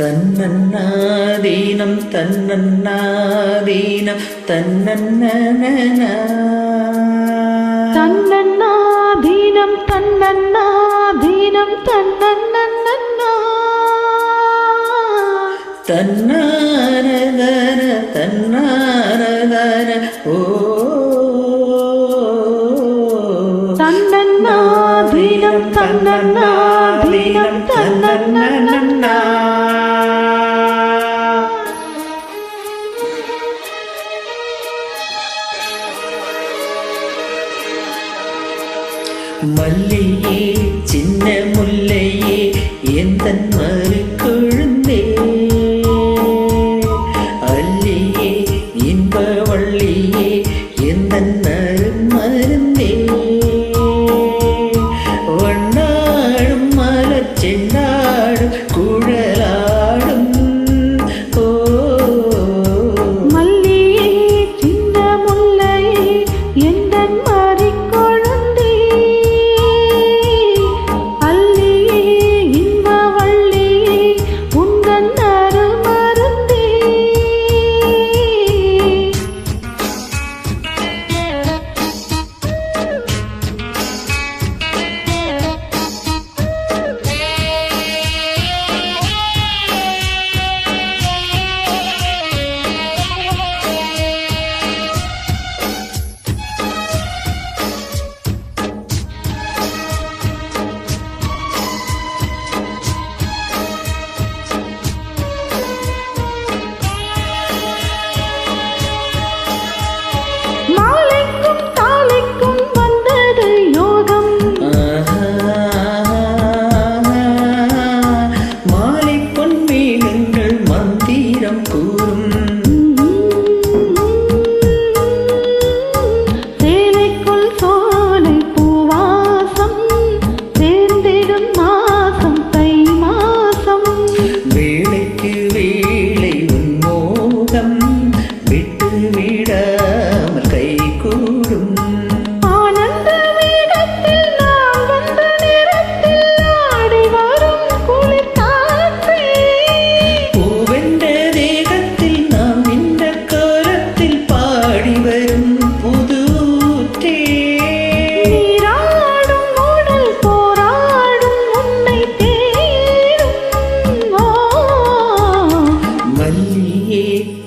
തന്നന്നാദീനം തന്നന്നാദീനം തന്നന്നന തന്നന്നാധീനം തന്നന്നാധീനം തന്നന്നന്ന. തന്നാനഗന തന്നാനഗന ഓ. തന്നന്നാധീനം തന്നന്നാധീനം തന്നന്നന്ന. மல்லையே சின்ன முல்லையே என் மறு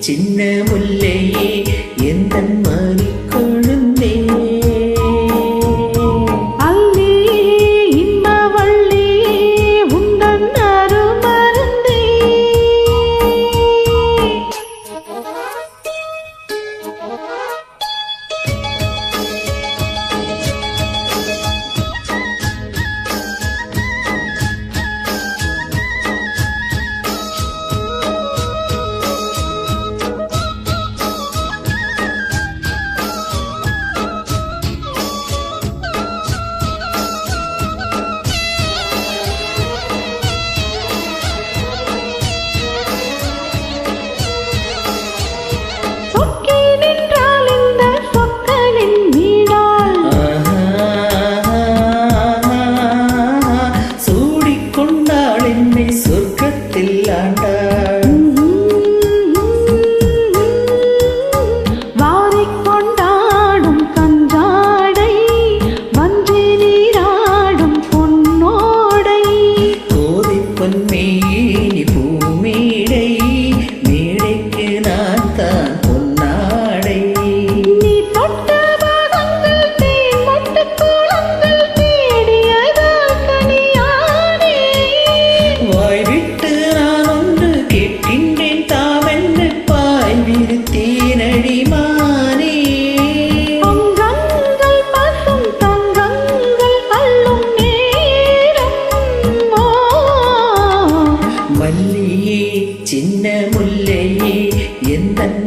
சின்ன முல்லையே எந்த மணி கொழுந்தே அல்லி இன்பவள்ளி உந்தன் அருமருந்தே.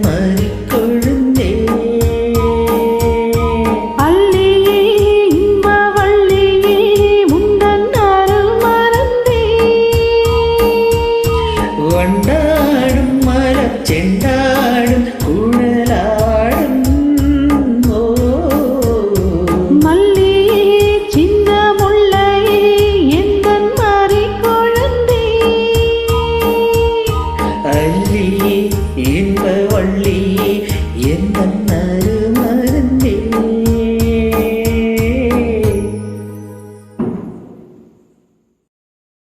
மறிக்க வள்ளி